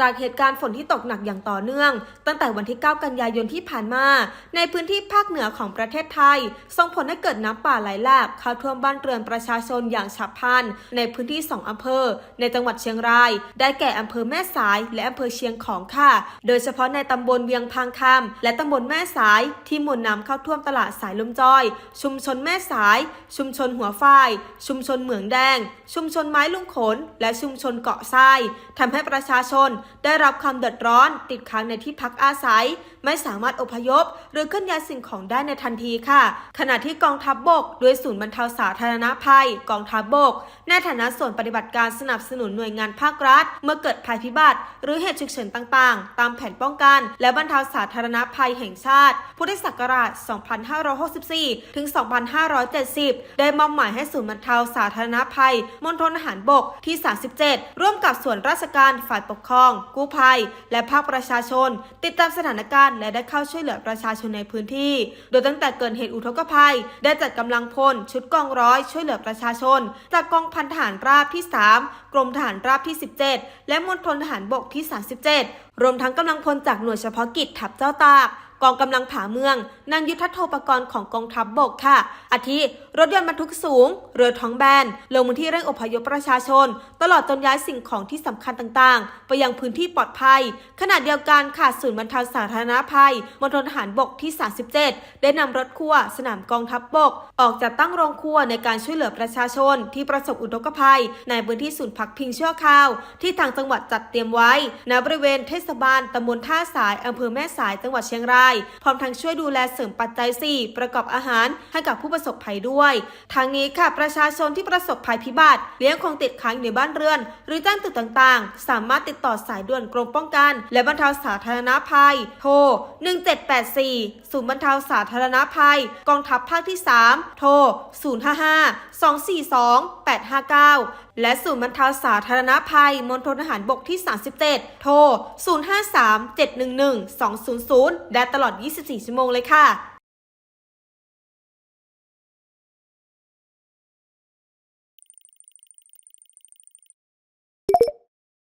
จากเหตุการณ์ฝนที่ตกหนักอย่างต่อเนื่อง ตั้งแต่วันที่ 9 กันยายนที่ผ่านมา ในพื้นที่ภาคเหนือของประเทศไทย ส่งผลให้เกิดน้ำป่าไหลหลากเข้าท่วมบ้านเรือนประชาชนอย่างฉับพลัน ในพื้นที่ 2 อำเภอ ในจังหวัดเชียงราย ได้แก่อำเภอแม่สายและอำเภอเชียงของค่ะ โดยเฉพาะในตำบลเวียงพังคำและตำบลแม่สายที่มวลน้ำเข้าท่วมตลาดสายลมจอย ชุมชนแม่สาย ชุมชนหัวฝ้าย ชุมชนเหมืองแดง ชุมชนไม้ลุงขน และชุมชนเกาะทรายทำให้ประชาชนได้รับความเดือดร้อน ติดค้างในที่พักอาศัย ไม่สามารถอพยพ หรือเคลื่อนย้ายสิ่งของได้ในทันทีค่ะ ขณะที่กองทัพบบกด้วยศูนย์บรรเทาสาธารณภัย กองทัพบบก ในฐานะส่วนปฏิบัติการสนับสนุนหน่วยงานภาครัฐ เมื่อเกิดภัยพิบัติ หรือเหตุฉุกเฉินต่างๆ ตามแผนป้องกัน และบรรเทาสาธารณภัยแห่งชาติ พุทธศักราช 2564 ถึง 2570 ได้มอบหมายให้ศูนย์บรรเทาสาธารณภัยมณฑลทหารบกที่ 37 ร่วมกับส่วนราชการฝ่ายปกครองกู้ภัย และภาคประชาชน ติดตามสถานการณ์และได้เข้าช่วยเหลือประชาชนในพื้นที่ โดยตั้งแต่เกิดเหตุอุทกภัย ได้จัดกำลังพล ชุดกองร้อยช่วยเหลือประชาชน จากกองพันทหารราบที่ 3 กรมทหารราบที่ 17 และมณฑลทหารบกที่ 37 รวมทั้งกำลังพลจากหน่วยเฉพาะกิจทัพเจ้าตาก กองกำลังผาเมืองนำยุทธโทปกรณ์ของกองทัพบบกค่ะ อาทิ รถยนต์บรรทุกสูง เรือท้องแบน ลงพื้นที่เร่งอพยพประชาชน ตลอดจนย้ายสิ่งของที่สำคัญต่างๆ ไปยังพื้นที่ปลอดภัย ขณะเดียวกันค่ะศูนย์บรรเทาสาธารณภัยมณฑลทหารบกที่ 37 ได้นำรถครัวสนามกองทัพบบก ออกจากตั้งโรงครัวในการช่วยเหลือประชาชน ที่ประสบอุทกภัย ในพื้นที่ศูนย์พักพิงชั่วคราว ที่ทางจังหวัดจัดเตรียมไว้ณบริเวณเทศบาลตำบลท่าสายอำเภอแม่สายจังหวัดเชียงรายพร้อมทั้งช่วยดูแลเสริมปัจจัย 4 ประกอบอาหารให้กับผู้ประสบภัยด้วย ทางนี้ค่ะประชาชนที่ประสบภัยพิบัติเลี้ยงคงติดค้างในบ้านเรือน หรือแจ้งตึกต่างๆ สามารถติดต่อสายด่วนกรมป้องกัน และบรรเทาสาธารณภัย โทร 1784 ศูนย์บรรเทาสาธารณภัย กองทัพภาคที่ 3 โทร 055 242 859และศูนย์บรรเทาสาธารณภัยมณฑลทหารบกที่ 37 โทร 053 711 200ได้ตลอด 24 ชั่วโมงเลยค่ะ